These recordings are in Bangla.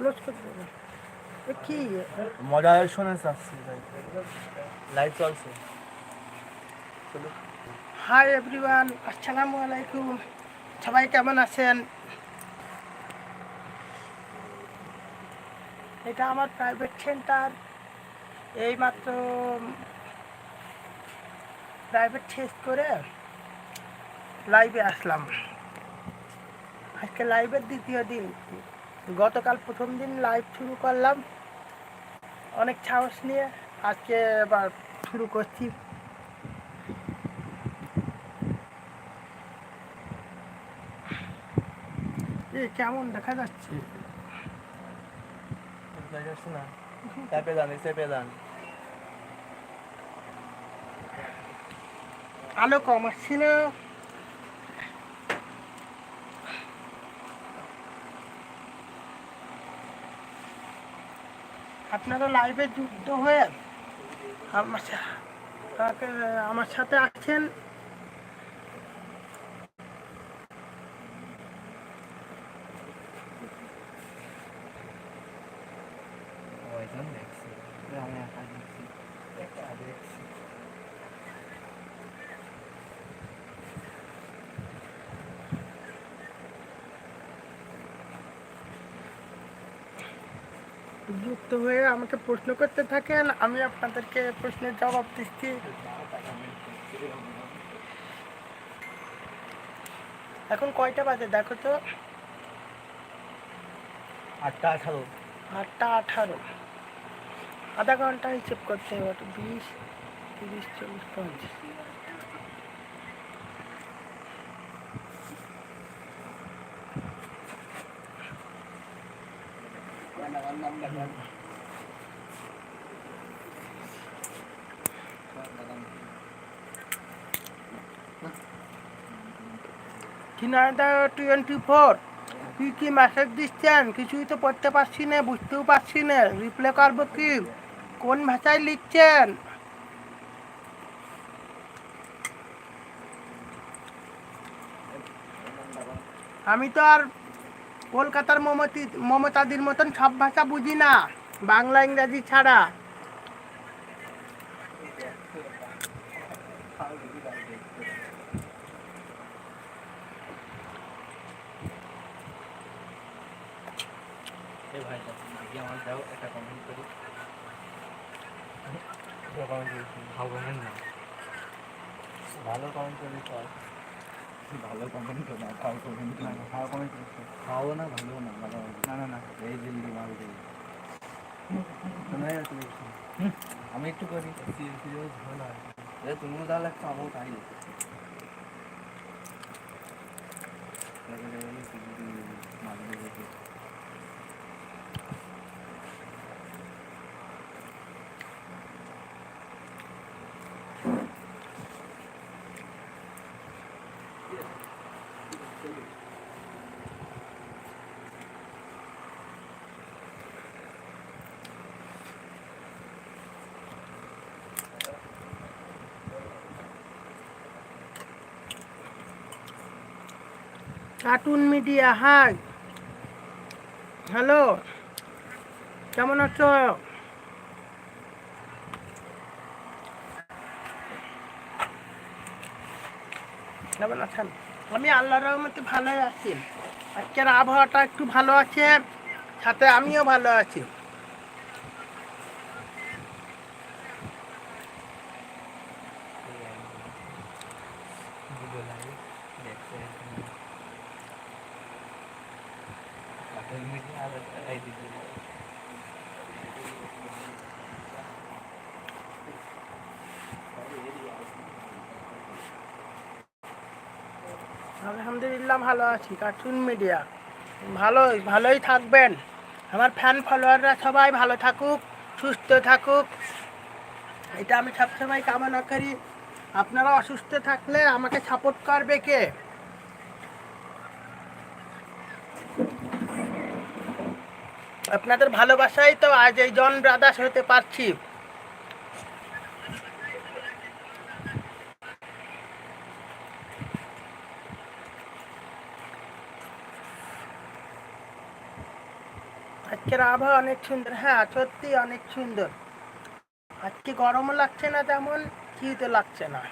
ক্লোজ করে দেবো। কি? মজা শুনে লাইভ চলছে। হাই এভরিওয়ান আসসালামু আলাইকুম। সবাই কেমন আছেন? এটা আমার প্রাইভেট সেন্টার এইমাত্র প্রাইভেট শেষ করে লাইভে আসলাম। আজকে লাইভের দ্বিতীয় দিন। গতকাল প্রথম দিন লাইভ শুরু করলাম। অনেক সাহস নিয়ে আজকে এবার শুরু করছি। কেমন দেখা যাচ্ছে? চেপে আলো কম আসছিল আপনারা লাইভে যুক্ত হয়ে আমার আমার সাথে আছেন ওইজন দেখছি আমি একা দেখছি একা দেখছি যুক্ত হয়ে আমাকে প্রশ্ন করতে থাকেন আমি আপনাদেরকে প্রশ্নের জবাব দিচ্ছি। এখন কয়টা বাজে দেখো তো? আটটা আঠারো। আটটা আঠারো। আধা ঘণ্টা হিসেব করতে হবে বিশ তিরিশ চল্লিশ পঞ্চাশ। Jhenaidah twenty four. কি কি মেসেজ দিচ্ছেন? কিছুই তো পড়তে পারছি না, বুঝতেও পারছি না। রিপ্লাই করব কি? কোন ভাষায় লিখছেন? আমি তো আর কলকাতার মমতি, মমতাদির মতন সব ভাষা বুঝি না, বাংলা, ইংরাজি ছাড়া। এই ভাইটা আগে আমার দাও একটা কমেন্ট করি। ভালো কমেন্ট না। ভালো কমেন্ট করি তো ভালো কমেন্ট না ভালো কমেন্ট না। ভালো কমেন্ট খাও না ভালো না ভালো না। না না এই জলদি মাল দিই আমি একটু করি। তুমিও তাহলে একটু আমও তাই মাল দিয়ে কার্টুন মিডিয়া হাই হ্যালো কেমন আছো? কেমন আছেন? আমি আল্লাহর রহমতে ভালোই আছি। আজকের আবহাওয়াটা একটু ভালো আছে, সাথে আমিও ভালো আছি ভিডিও লাইভ দেখতে কার্টুন মিডিয়া আর এই দিদি আলহামদুলিল্লাহ, ভালো আছি। কার্টুন মিডিয়া ভালোই ভালোই থাকবেন। আমার ফ্যান ফলোয়াররা সবাই ভালো থাকুক, সুস্থ থাকুক। এটা আমি সবসময় কামনা করি। আপনারা অসুস্থ থাকলে আমাকে সাপোর্ট করবে কে? আপনাদের ভালোবাসাই তো আজ এই জন ব্রাদার্স হতে পারছি। আজকের আবহাওয়া অনেক সুন্দর হ্যাঁ সত্যি অনেক সুন্দর। আজকে গরমও লাগছে না তেমন শীতও লাগছে না।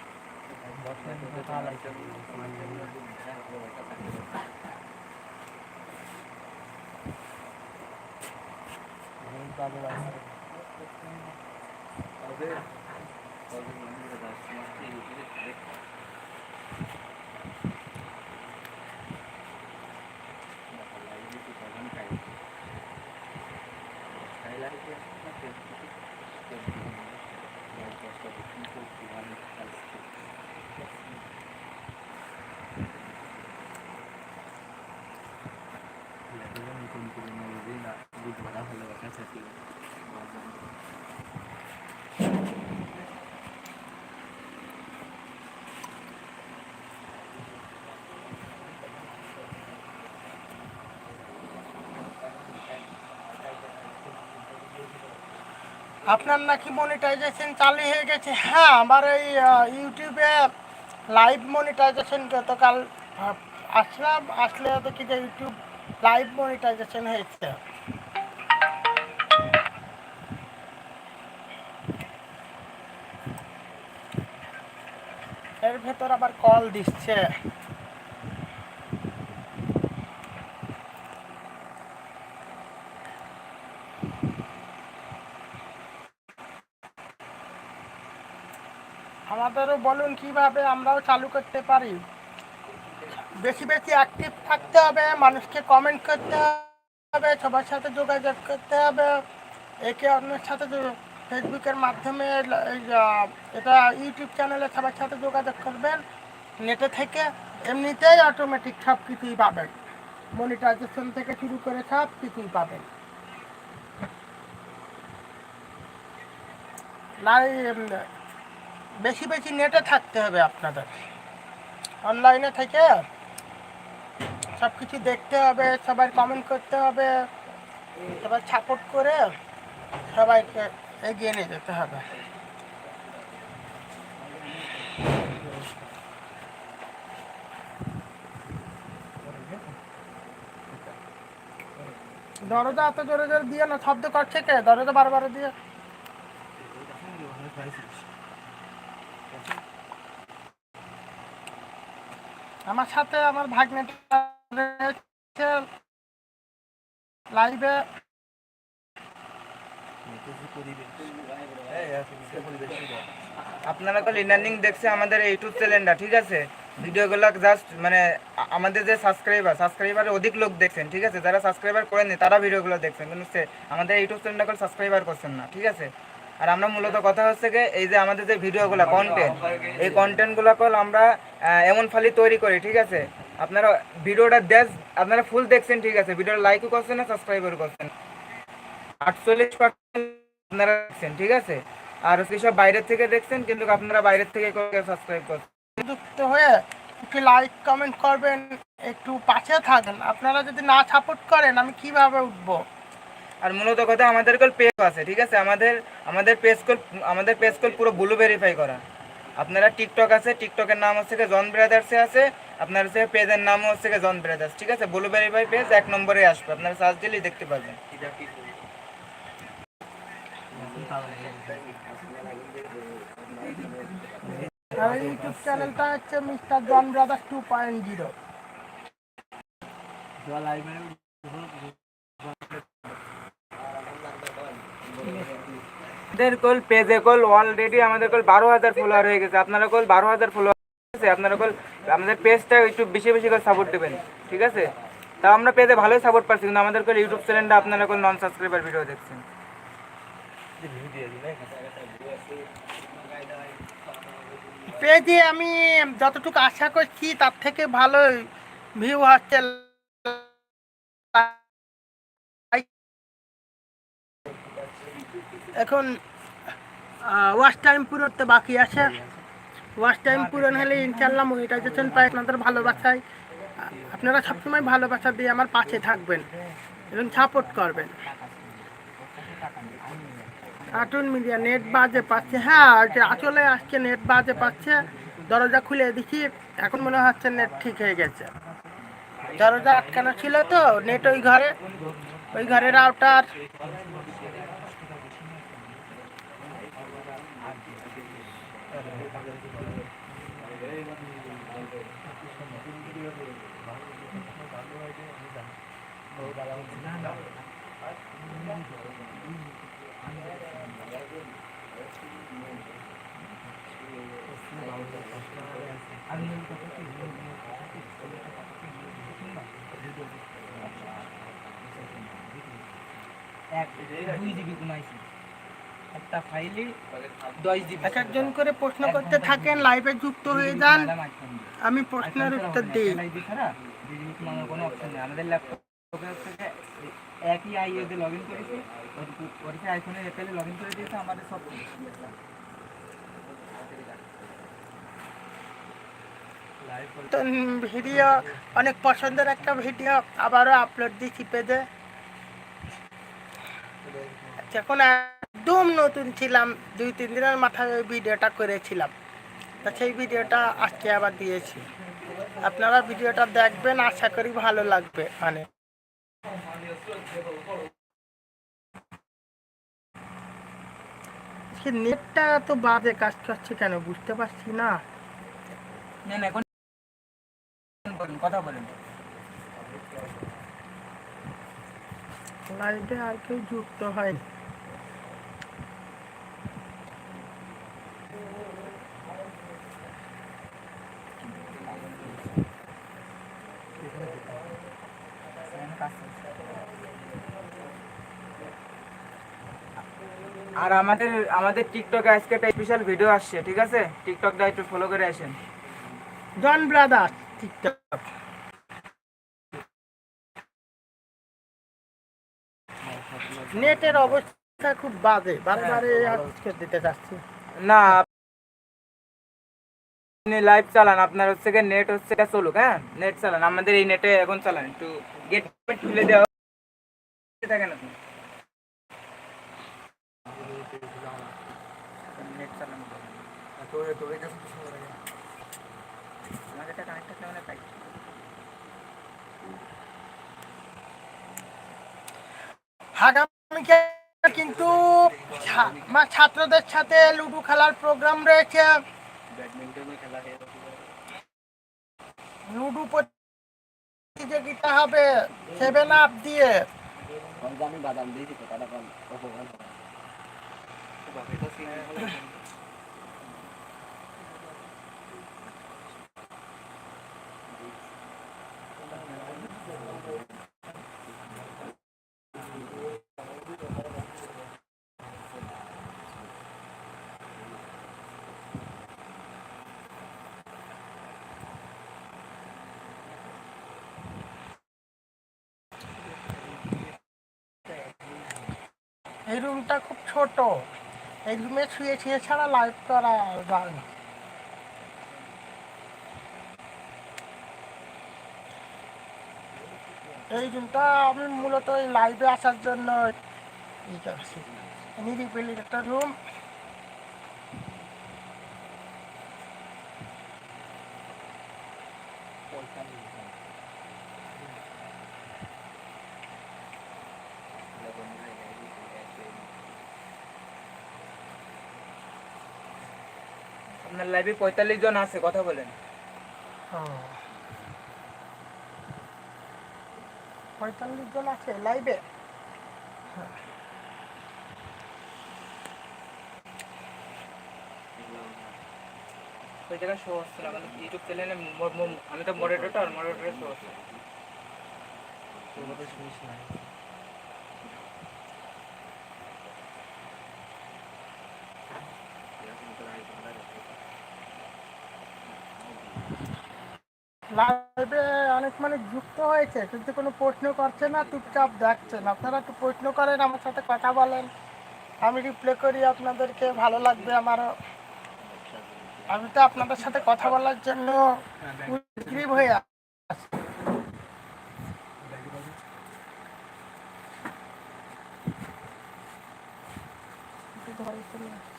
আপনার নাকি মনিটাইজেশন চালু হয়ে গেছে। হ্যাঁ আমার এই ইউটিউবে লাইভ মনিটাইজেশন গতকাল আসলাম, আসলে দেখি যে ইউটিউব লাইভ মনিটাইজেশন হয়েছে। এর ভেতর আবার কল দিচ্ছে। বলুন কীভাবে আমরাও চালু করতে পারি? বেশি বেশি অ্যাক্টিভ থাকতে হবে, মানুষকে কমেন্ট করতে হবে, সবার সাথে যোগাযোগ করতে হবে। একে অন্যের সাথে ফেসবুকের মাধ্যমে এটা ইউটিউব চ্যানেলে সবার সাথে যোগাযোগ করবেন। নেটে থেকে এমনিতেই অটোমেটিক সব কিছুই পাবেন। মনিটাইজেশন থেকে শুরু করে সব কিছুই পাবেন। লাই বেশি বেশি নেটে থাকতে হবে আপনাদের। অনলাইনে থেকে সব কিছু দেখতে হবে, সবাই কমেন্ট করতে হবে, সবাই সাপোর্ট করে সবাইকে এগিয়ে নিয়ে যেতে হবে। দরজা এত জোরে জোরে দিয়ে না, শব্দ করছে কে? দরজা বারবার দিয়ে। আমার সাথে আমার ভাগ্নেটা লাইভে আপনারা কল ইনার্নিং দেখছে আমাদের ইউটিউব চ্যানেলটা ঠিক আছে? ভিডিওগুলো জাস্ট মানে আমাদের যে সাবস্ক্রাইবার সাবস্ক্রাইবারের অধিক লোক দেখছেন ঠিক আছে? যারা সাবস্ক্রাইবার করেননি তারা ভিডিওগুলো দেখছেন। কিন্তু আমাদের ইউটিউব চ্যানেলটা সাবস্ক্রাইবার করছেন না ঠিক আছে? আর আমরা মূলত কথা হচ্ছে কি এই যে আমাদের যে ভিডিওগুলো কন্টেন্ট এই কন্টেন্টগুলো কল আমরা এমন ফালি তৈরি করি, ঠিক আছে? আপনারা ভিডিওটা দেশ আপনারা ফুল দেখছেন, ঠিক আছে? ভিডিওটা লাইকও করছেন না সাবস্ক্রাইবারও করছেন। আটচল্লিশ পার্সেন্ট আপনারা দেখছেন, ঠিক আছে? আর সব বাইরের থেকে দেখছেন, কিন্তু আপনারা বাইরের থেকে সাবস্ক্রাইব করছেন। যুক্ত হয়ে একটু লাইক কমেন্ট করবেন, একটু পাশে থাকেন। আপনারা যদি না সাপোর্ট করেন, আমি কীভাবে উঠবো? আর মূলত কথা আমাদের কল পেজ আছে ঠিক আছে? আমাদের আমাদের পেজ কল আমাদের পেজ কল পুরো ব্লু ভেরিফাই করা। আপনারা টিকটক আছে টিকটকের নাম হচ্ছে গিয়ে জন ব্রাদার্সে আছে আপনার হচ্ছে পেজের নাম হচ্ছে জন ব্রাদার্স ঠিক আছে? ব্লু ভেরিফাই পেজ এক নম্বরে আসবে আপনারা সার্চ দিলেই দেখতে পাবেন আর ইউটিউব চ্যানেলটা হচ্ছে mister John brothers two point zero আমাদের কল পেজে কল অলরেডি আমাদের কল বারো হাজার ফলোয়ার হয়ে গেছে। আপনারা কল বারো হাজার ফলোয়ার আছে আপনারা কল আমাদের পেজটা একটু বেশি বেশি করে সাপোর্ট দেবেন, ঠিক আছে? তা আমরা পেজে ভালোই সাপোর্ট পাচ্ছি, কিন্তু আমাদের কল ইউটিউব চ্যানেলটা আপনারা কল নন সাবস্ক্রাইবার ভিডিও দেখছেন পেজে আমি যতটুকু আশা করছি, তার থেকে ভালো ভিউ হচ্ছে এখন ওয়াশ টাইম পুরোতে বাকি আছে। ওয়াশ টাইম পূরণ হলে ইনশাল্লাহ মনিটাইজেশন পাই আপনাদের ভালোবাসায়, আপনারা সবসময় ভালোবাসা দিয়ে আমার পাশে থাকবেন এবং সাপোর্ট করবেন। কার্টুন মিডিয়া নেট বাজে পাচ্ছে। হ্যাঁ আসলে আজকে নেট বাজে পাচ্ছে। দরজা খুলে দেখি এখন মনে হচ্ছে নেট ঠিক হয়ে গেছে। দরজা আটকানো ছিল তো নেট ওই ঘরে, ওই ঘরের রাউটার এক দুই জিবি কমাইছি একটা ফাইলে দশ জিবি। এক একজন করে প্রশ্ন করতে থাকেন লাইভে যুক্ত হয়ে যান। আমি প্রশ্নের উত্তর দিই। কোনো অপশন নেই। আমাদের ল্যাপটপে হচ্ছে একই আইওতে লগ ইন করেছি। ওরকে আইফোনের এপেলে লগ ইন করে দিয়েছে আমাদের সব তো ভিডিও অনেক পছন্দের একটা ভিডিও আবারও আপলোড দিচ্ছি পেজে। যখন একদম নতুন ছিলাম, দুই, তিন দিনের মাথায় ওই ভিডিওটা করেছিলাম। তা সেই ভিডিওটা আজকে আবার দিয়েছি। আপনারা ভিডিওটা দেখবেন, আশা করি ভালো লাগবে। মানে নেটটা তো বাজে কাজ করছে কেন বুঝতে পারছি না, এখন কথা বলেন। লাইভে আর কেউ যুক্ত হয়নি আর আমাদের আমাদের টিকটকে আজকে একটা স্পেশাল ভিডিও আসছে ঠিক আছে? টিকটকটা একটু ফলো করে আসেন। জন ব্রাদার টিকটক নেটের অবস্থা খুব বাজে। বারে আজকে দিতে চাচ্ছি না আপনি লাইভ চালান আপনার হচ্ছে গিয়ে নেট হচ্ছে গিয়ে চলুক হ্যাঁ? নেট চালান আমাদের এই নেটে এখন চালান একটু গেট খুলে দেওয়া থাকেন আপনি। নেট চালান। আমাদের এটা কানেক্ট থাকলে পাই? আগামীকাল কিন্তু ছাত্রদের সাথে লুডো খেলার প্রোগ্রাম রয়েছে। লুডো প্রতিযোগিতা হবে সেভেন আপ দিয়ে। এই রুমটা খুব ছোট। এই রুমে শুয়ে শুয়ে ছাড়া লাইভ করা যায় না। এই রুমটা আমি মূলত লাইভে আসার জন্য নিরিবিলি একটা রুম আপনার লাইভে পঁয়তাল্লিশ জন আছে কথা বলেন। পঁয়তাল্লিশ জন আছে লাইভে ওই জায়গায় শো হচ্ছে না আমাদের ইউটিউব চ্যানেলে আমি তো মডারেটর আর মডারেটরে শো হচ্ছে। লাইভে অনেক মানুষ যুক্ত হয়েছে, কিন্তু কোনো প্রশ্ন করছে না, চুপচাপ দেখছেন। আপনারা একটু প্রশ্ন করেন, আমার সাথে কথা বলেন। আমি রিপ্লে করি আপনাদেরকে, ভালো লাগবে আমারও। আমি তো আপনাদের সাথে কথা বলার জন্য উদ্গ্রীব হয়ে আছি। একটু ধরে চলে আসি।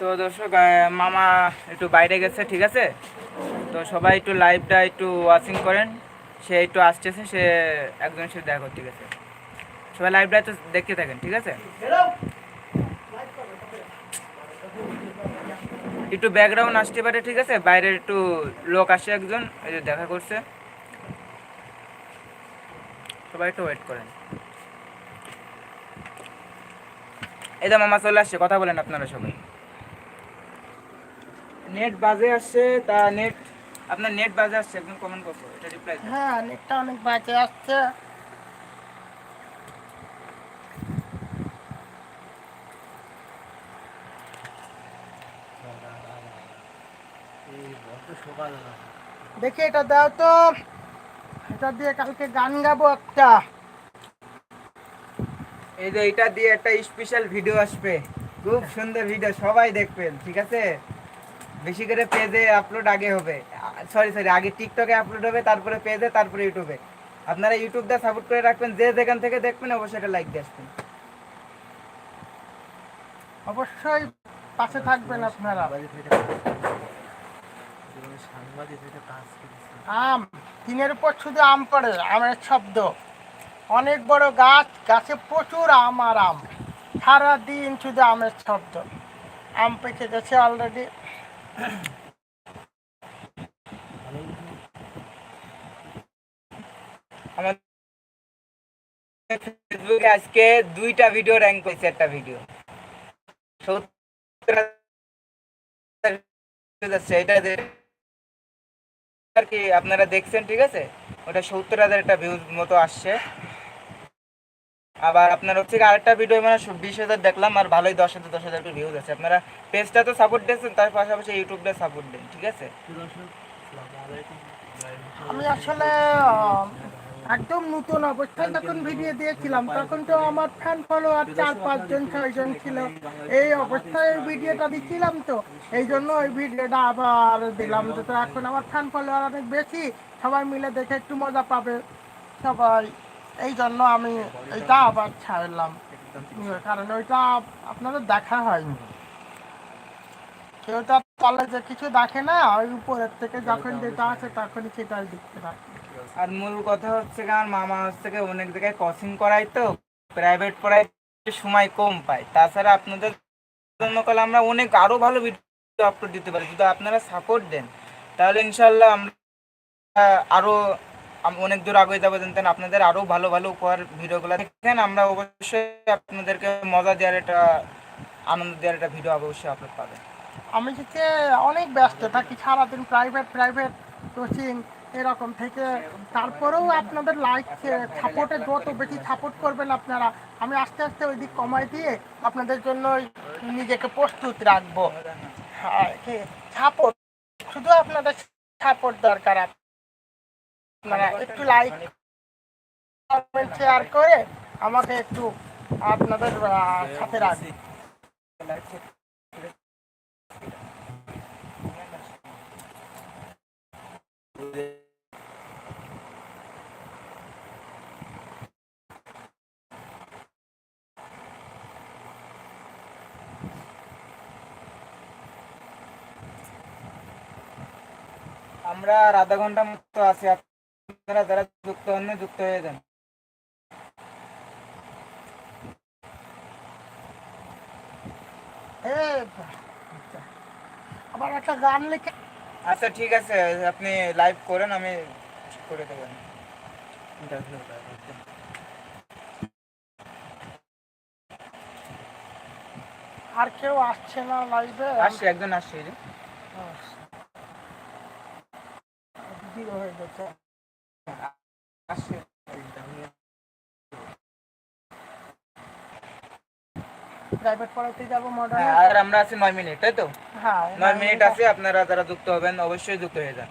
তো দর্শক মামা একটু বাইরে গেছে, ঠিক আছে? তো সবাই একটু লাইভটা একটু ওয়াচিং করেন। সে একটু আসতেছে, সে একজন সে দেখা করতে গেছে। সবাই লাইভটা একটু দেখতে থাকেন, ঠিক আছে? একটু ব্যাকগ্রাউন্ড আসতে পারে, ঠিক আছে? বাইরে একটু লোক আসে একজন, এই যে দেখা করছে। সবাই একটু ওয়েট করেন। এই তো মামা চলে আসছে, কথা বলেন আপনারা সবাই। নেট বাজে আসছে তা নেট আপনার নেট বাজে আসছে একদম কমেন্ট করব এটা রিপ্লাই হ্যাঁ নেটটা অনেক বাজে আসছে। দেখি এটা দাও তো। এটা দিয়ে কালকে গান গাবো একটা। এই যে এটা দিয়ে একটা স্পেশাল ভিডিও আসবে। খুব সুন্দর ভিডিও সবাই দেখবেন ঠিক আছে? বেশি করে পেজে আপলোড আগে হবে। সরি সরি আগে টিকটকে আপলোড হবে, তারপরে পেজে তারপরে ইউটিউবে আপনারা ইউটিউবটা সাপোর্ট করে রাখবেন, যে যেখান থেকে দেখবেন অবশ্যই এটা লাইক দিয়ে আসবেন। অবশ্যই পাশে থাকবেন আপনারা। আম দিনের উপর শুধু আম পড়ে, আমের শব্দ। অনেক বড় গাছ, গাছে প্রচুর আম আর আম। সারাদিন শুধু আমের শব্দ। আম পেকে গেছে অলরেডি ফেসবুকে আজকে দুইটা ভিডিও র্যাঙ্ক করেছে, একটা ভিডিও আর কি আপনারা দেখছেন, ঠিক আছে? ওটা সত্তর হাজার একটা ভিউজ মতো আসছে। আবার আপনার হচ্ছে আরেকটা ভিডিও মানে বিশ হাজার দেখলাম, আর ভালোই দশ হাজার দশ হাজার ভিউজ আছে। আপনারা পেজটা তো সাপোর্ট দিয়েছেন, তার পাশাপাশি ইউটিউবটা সাপোর্ট দেন, ঠিক আছে? আমি আসলে একদম নতুন অবস্থায় যখন ভিডিও দিয়েছিলাম, তখন তো আমার ফ্যান ফলোয়ার চার, পাঁচজন, ছয়জন ছিল। এই অবস্থায় ভিডিওটা দিচ্ছিলাম তো, এই জন্য ওই ভিডিওটা আবার দিলাম। তো এখন আমার ফ্যান ফলোয়ার অনেক বেশি, সবাই মিলে দেখে একটু মজা পাবে, সবাই। এই জন্য আমি এটা আবার ছাড়লাম কারণ ওইটা আপনাদের দেখা হয়নি। কেউ তো কলেজে কিছু দেখে না, ওই উপরের থেকে যখন যেটা আছে তখনই সেটাই দেখতে থাকে আর মূল কথা হচ্ছে আমার মামা হচ্ছে অনেক জায়গায় কোচিং করাই তো প্রাইভেট পড়াই সময় কম পাই তাছাড়া আপনাদের জন্য কালে আমরা অনেক আরও ভালো ভিডিও আপলোড দিতে পারি। যদি আপনারা সাপোর্ট দেন, তাহলে ইনশাল্লাহ আমরা আরও আম- অনেক দূর আগে যাব জানতেন আপনাদের আরও ভালো ভালো উপহার ভিডিওগুলো দেখেন। আমরা অবশ্যই আপনাদেরকে মজা দেওয়ার একটা, আনন্দ দেওয়ার একটা ভিডিও অবশ্যই আপলোড পাবেন আমি যে অনেক ব্যস্ত, থাকি সারাদিন প্রাইভেট প্রাইভেট কোচিং এরকম থেকে। তারপরেও আপনাদের লাইক সাপোর্টে যত বেশি সাপোর্ট করবেন আপনারা, আমি আস্তে আস্তে ওই দিক কমাই দিয়ে আপনাদের জন্য নিজেকে প্রস্তুত রাখব। হ্যাঁ সাপোর্ট শুধু আপনাদের সাপোর্ট দরকার আপনারা একটু লাইক কমেন্ট শেয়ার করে আমাকে একটু আপনাদের সাথে রাখবেন আমরা আধা ঘণ্টা মতো আছি আপনারা যারা যুক্ত হন যুক্ত হয়ে যান। আবার একটা গান লিখে আচ্ছা ঠিক আছে আপনি লাইভ করেন আমি করে দেবেন আর কেউ আসছে না লাইভে আসছে একজন আসছে হয়ে গেছে। আসছে প্রাইভেট পড়াতে যাব মডার্ন হ্যাঁ, আর আমরা আছি নয় মিনিট তাই তো? হ্যাঁ নয় মিনিট আছে আপনারা যারা যুক্ত হবেন অবশ্যই যুক্ত হয়ে যান।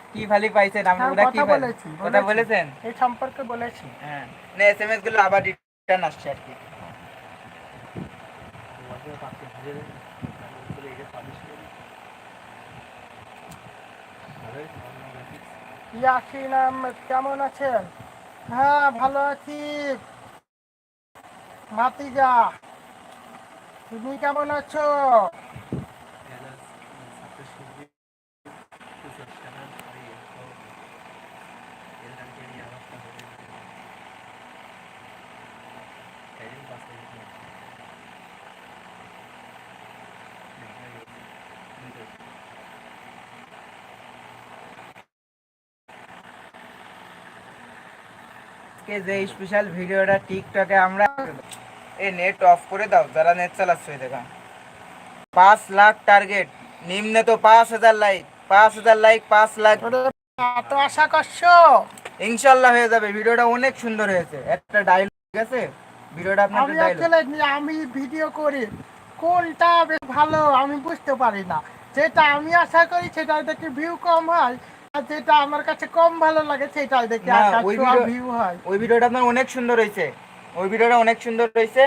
কি খালি পাইছেন? হ্যাঁ, ওটা কি কথা বলেছি, কথা বলেছেন? এই সম্পর্কে বলেছি। হ্যাঁ। না এসএমএসগুলো আবার রিটার্ন আসছে আর কি। ইয়াসিন আহমেদ কেমন আছেন? হ্যাঁ ভালো আছি। ভাতিজা তুমি কেমন আছো? আজকে যে স্পেশাল ভিডিওটা টিকটকে আমরা এ নেট অফ করে দাও যারা নেট চালাচ্ছে দেখা। পাঁচ লাখ টার্গেট নিম্নে তো পাঁচ হাজার লাইক পাঁচ হাজার লাইক পাঁচ লাখ। আশা করছ? ইনশাল্লাহ হয়ে যাবে ভিডিওটা অনেক সুন্দর হয়েছে। একটা ডায়লগ আছে? ভিডিওটা আপনার আমি আমি ভিডিও করি কোনটা বেশ ভালো আমি বুঝতে পারি না। যেটা আমি আশা করি সেটা দেখে ভিউ কম হয় যেটা আমার কাছে কম ভালো লাগে সেটাই দেখে ওই ভিউ হয়। ওই ভিডিওটা আপনার অনেক সুন্দর হয়েছে। ওই ভিডিওটা অনেক সুন্দর হয়েছে।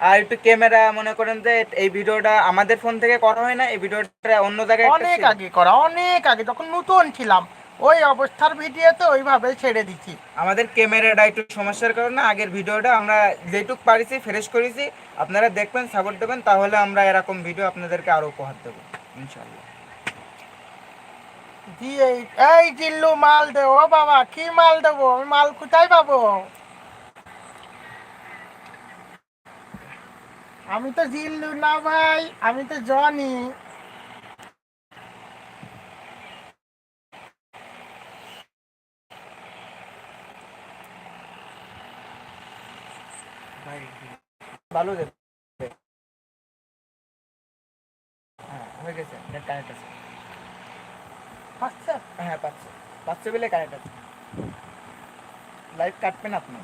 আর একটু ক্যামেরা মনে করেন যে এই ভিডিওটা আমাদের ফোন থেকে করা হয় না এই ভিডিওটা অন্য জায়গায় অনেক আগে করা অনেক আগে যখন নতুন ছিলাম ওই অবস্থার ভিডিও তো ওইভাবে ছেড়ে দিচ্ছি আমাদের ক্যামেরাটা একটু সমস্যার কারণে আগের ভিডিওটা আমরা যেটুক পারিছি ফ্রেশ করেছি। আপনারা দেখবেন সাপোর্ট দেবেন তাহলে আমরা এরকম ভিডিও আপনাদেরকে আরও উপহার দেবো ইনশাল্লাহ জি এই জিল্লু মাল দেবো বাবা কি মাল দেবো আমি মাল কোথায় পাবো আমি তো জিল্লু না ভাই, আমি তো জনি। ভালো হ্যাঁ হয়ে গেছে নেট কানেক্ট আছে আচ্ছা হ্যাঁ বলে কানেক্ট আছে। লাইভ কাটবেন আপনি।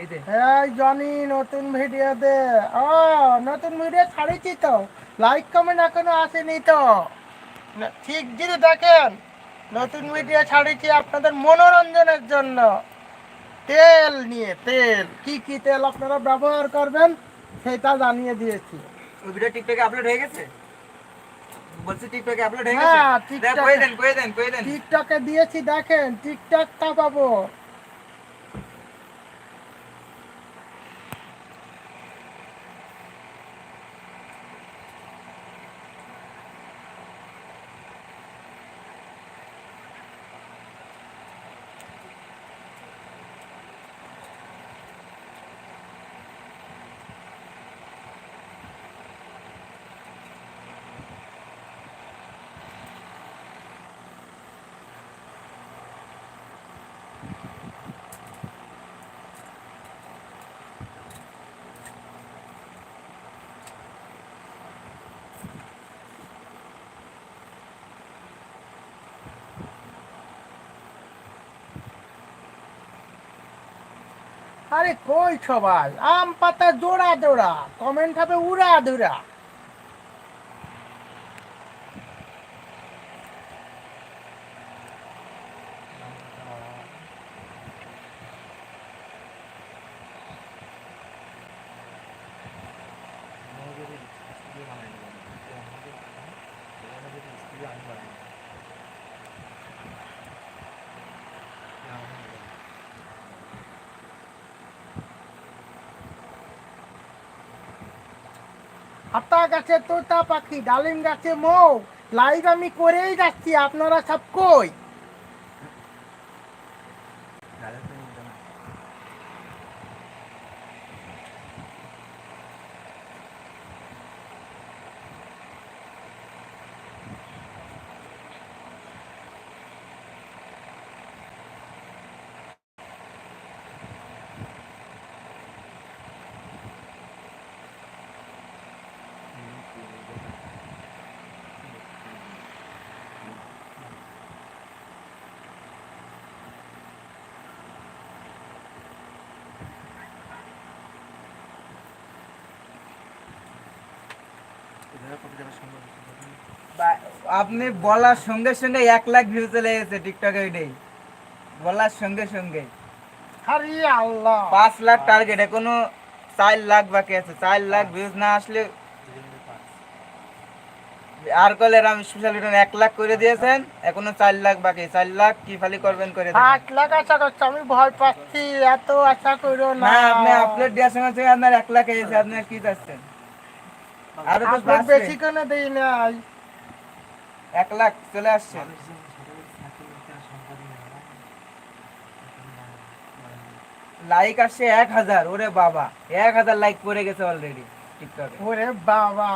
এই যে। এই জনি নতুন ভিডিও দে। ও নতুন ভিডিও ছাড়িছি তো। লাইক কমেন্ট এখনও আসেনি তো। ঠিক যদি দেখেন। নতুন ভিডিও ছাড়িছি আপনাদের মনোরঞ্জনের জন্য। তেল নিয়ে তেল। কি কি তেল আপনারা ব্যবহার করবেন সেটা জানিয়ে দিয়েছি। ভিডিও টিকটকে আপলোড হয়ে গেছে? বলছি টিকটকে আপলোড হয়ে গেছে? হ্যাঁ, দেখ, টিকটকে- কয়ে দেন কয়ে দেন কয়ে দেন? টিকটকে দিয়েছি দেখেন টিকটকটা পাবো। আরে কই সবাই? আম পাতা জোড়া জোড়া কমেন্ট হবে উড়া দুরা। আতা গাছে তোতা পাখি ডালিম গাছে মৌ। লাইভ আমি করেই যাচ্ছি আপনারা সব কই? আপনি বলার সঙ্গে সঙ্গে এক লাখ ভিউ চলে গেছে টিকটকে ওইটাই। বলার সঙ্গে সঙ্গে। আরে আল্লাহ। পাঁচ লাখ টার্গেট এখনও চার লাখ বাকি আছে। চার লাখ ভিউজ না আসলে আর কলে রাম স্পেশাল ভিডিও এক লাখ করে দিয়েছেন এখনও চার লাখ বাকি। চার লাখ কি ফালি করবেন করে আট লাখ আশা করছি আমি ভয় পাচ্ছি এত আশা করো না। আপনি আপলোড দেওয়ার সঙ্গে সঙ্গে আপনার এক লাখ এসেছে আপনার কি চাচ্ছেন? আরও তো বেশি কেন দেই নাই? এক লাখ চলে আসছে। লাইক আসছে এক হাজার ওরে বাবা। এক হাজার লাইক পড়ে গেছে অলরেডি টিকটকে ওরে বাবা।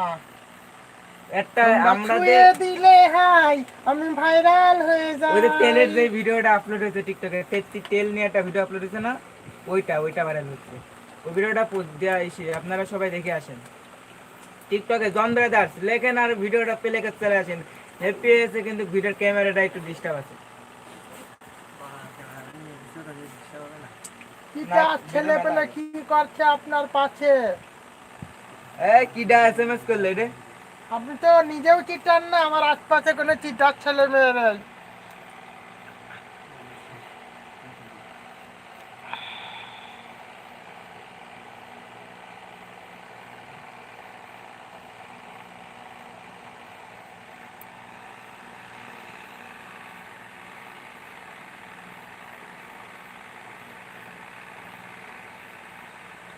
একটা তোমরা আমরা যে ছুঁয়ে দিলে হাই আমি ভাইরাল হয়ে ওই তেলের যে ভিডিওটা আপলোড হয়েছে টিকটকে তেল নিয়ে একটা ভিডিও আপলোড হয়েছে না? ওইটা ওইটা ভাইরাল হচ্ছে। ওই ভিডিওটা দেওয়া এসে আপনারা সবাই দেখে আসেন। টিকটকে জন ব্রাদার্স লেখেন আর ভিডিওটা পেলে চলে আসেন। হ্যাপি কিন্তু ভিডিওর ক্যামেরাটা একটু ডিস্টার্ব আছে। কিটা ছেলে পেলে কি করছে আপনার পাশে? এই কিডা এসএমএস করলে রে। আপনি তো নিজেও চিটার না আমার আশপাশে কোনো চিটার ছেলে মেয়ে নেই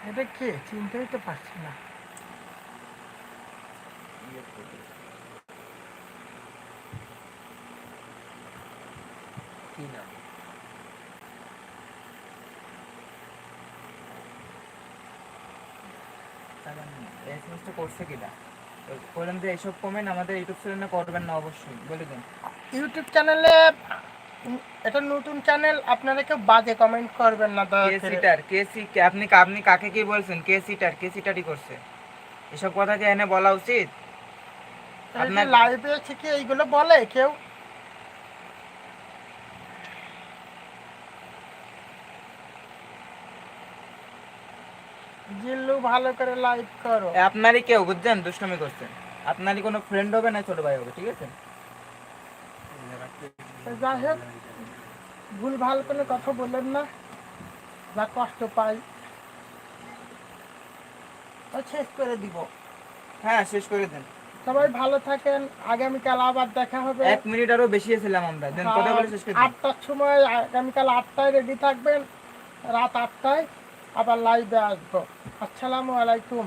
এটা কে? চিনতেই তো পারছি না। করছে কিডা বলেন যে এইসব কমেন্ট আমাদের ইউটিউব চ্যানেলে করবেন না অবশ্যই। বলে দেন। ইউটিউব চ্যানেলে এটা নতুন চ্যানেল আপনারা কেউ বাজে কমেন্ট করবেন না কে। সিটার কে সি আপনি আপনি কাকে কি বলছেন? কে সিটার কে সিটারই করছে। এসব কথা কি এনে বলা উচিত? আপনার- লাইভে এসে কি এইগুলো বলে কেউ? জিল্লু ভালো করে লাইভ করো। আপনারই কেউ বুঝছেন? দুষ্টমি করছেন। আপনারই কোনো ফ্রেন্ড হবে না ছোট ভাই হবে ঠিক আছে? যাই হোক ভুল ভালো করে কথা বললেন না যা কষ্ট পাই। শেষ করে দিব। হ্যাঁ শেষ করে দেন। সবাই ভালো থাকেন আগামীকাল আবার দেখা হবে। এক মিনিট আরও বেশি ছিলাম আমরা। দেন কথা বলে শেষ করে আটটার সময় আগামীকাল আটটায় রেডি থাকবেন রাত আটটায় আবার লাইভে আসব। আসসালামু আলাইকুম।